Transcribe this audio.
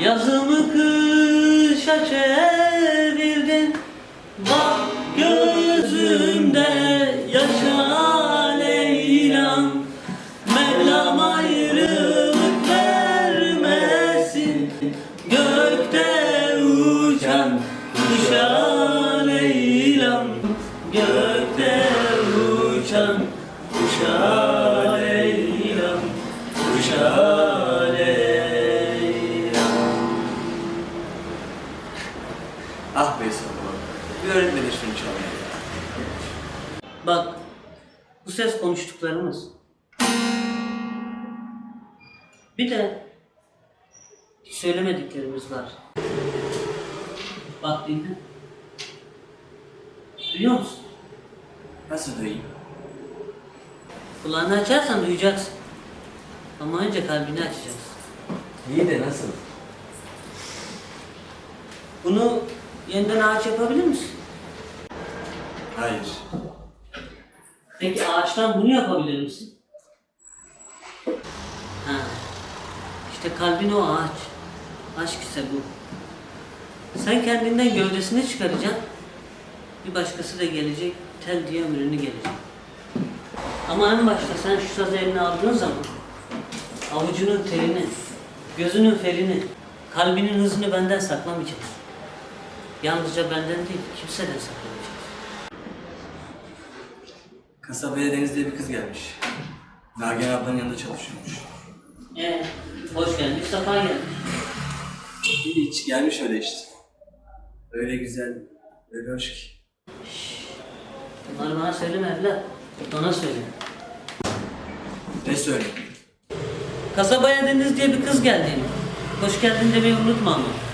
Yazımı kışa çevirdin Bak gözümde yaşa Leyla'm Mevlam ayrılık vermesin. Gökte uçan kuşa Leyla'm Gökte uçan kuşa Leyla'm Kuşa Ah be sabah. Bir öğretmen şunu çalmaya. Bak, bu ses konuştuklarımız. Bir de söylemediklerimiz var. Bak dinle. Duyuyor musun? Nasıl duyayım? Kulağını açarsan duyacaksın. Ama önce kalbini açacaksın. İyi de nasıl? Bunu yeniden ağaç yapabilir misin? Hayır. Peki ağaçtan bunu yapabilir misin? Ha. İşte kalbin o ağaç. Aşk ise bu. Sen kendinden gövdesini çıkaracaksın. Bir başkası da gelecek, tel diye ömrünü gelecek. Ama en başta sen şu sazı eline aldığın zaman avucunun terini, gözünün ferini, kalbinin hızını benden saklamayacaksın. Yalnızca benden değil, kimseden saklamayacaksın. Kasabaya Deniz diye bir kız gelmiş. Nagihan ablanın yanında çalışıyormuş. Ee, hoş geldin, safa geldin. Hiç gelmiş öyle işte. Öyle güzel, öyle hoş ki. Bunları bana söyleme evlat. Ona söyle. Ne söyleyeyim? Kasabaya Deniz diye bir kız geldi. Hoş geldin demeyi unutma ama.